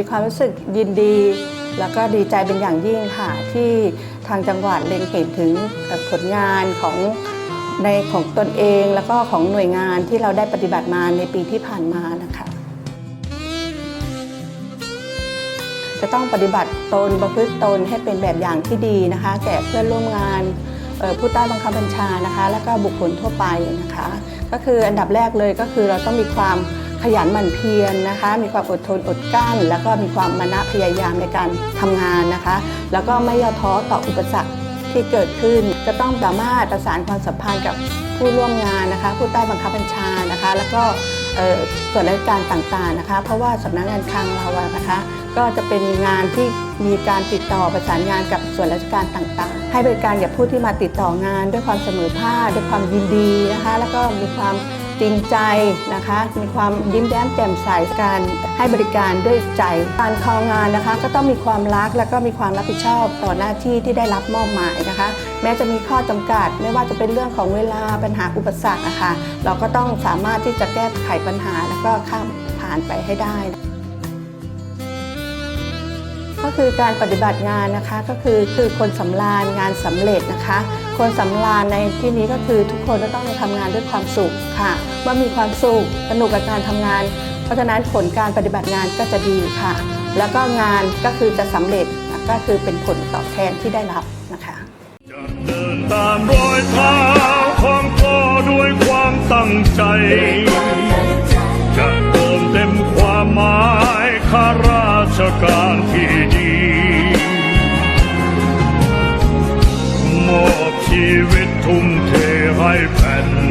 ีความรู้สึกยินดี แล้วก็ดีใจเป็นอย่างยิ่งค่ะ ที่ทางจังหวัดเล็งเห็นถึงผลงานของในของตนเองแล้วก็ของหน่วยงานที่เราได้ปฏิบัติมาในปีที่ผ่านมานะคะ จะต้องปฏิบัติตนประพฤติตนให้เป็นแบบอย่างที่ดีนะคะ แก่เพื่อนร่วมงานผู้ใต้บังคับบัญชานะคะ และก็บุคคลทั่วไปนะคะ ก็คืออันดับแรกเลยก็คือเราต้องมีความ ขยันหมั่นเพียรนะคะ มีความอดทนอดกลั้น แล้วก็มีความมานะพยายามในการทำงานนะคะ แล้วก็ไม่ย่อท้อต่ออุปสรรคที่เกิดขึ้น จะต้องสามารถประสานความสัมพันธ์กับผู้ร่วมงานนะคะ ผู้ใต้บังคับบัญชานะคะ แล้วก็เอ่อส่วนราชการต่างๆนะคะ เพราะว่าสำนักงานคลังเราอะนะคะ ก็จะเป็นงานที่มีการติดต่อประสานงานกับส่วนราชการต่างๆ ให้บริการกับผู้ที่มาติดต่องาน ด้วยความเสมอภาคด้วยความยินดีนะคะ แล้วก็มีความ จริงใจนะคะ มีความยิ้มแย้มแจ่มใสการให้บริการด้วยใจ การคองานนะคะ ก็ต้องมีความรักแล้วก็มีความรับผิดชอบต่อหน้าที่ที่ได้รับมอบหมายนะคะ แม้จะมีข้อจำกัด ไม่ว่าจะเป็นเรื่องของเวลาปัญหาอุปสรรคนะคะเราก็ต้องสามารถที่จะแก้ไขปัญหาแล้วก็ข้ามผ่านไปให้ได้ก็คือการปฏิบัติงานนะคะก็คือคือคนสำราญงานสำเร็จนะคะ คนสำราญในที่นี้ก็คือทุกคนจะต้องทำงานด้วยความสุขค่ะเมื่อมีความสุขสนุกกับการทำงาน เพราะฉะนั้นผลการปฏิบัติงานก็จะดีค่ะ แล้วก็งานก็คือจะสำเร็จก็คือเป็นผลตอบแทนที่ได้รับนะคะจะเดินตามรอยเท้าของพ่อด้วยความตั้งใจ จะเติมเต็มความหมายข้าราชการที่ดี มอ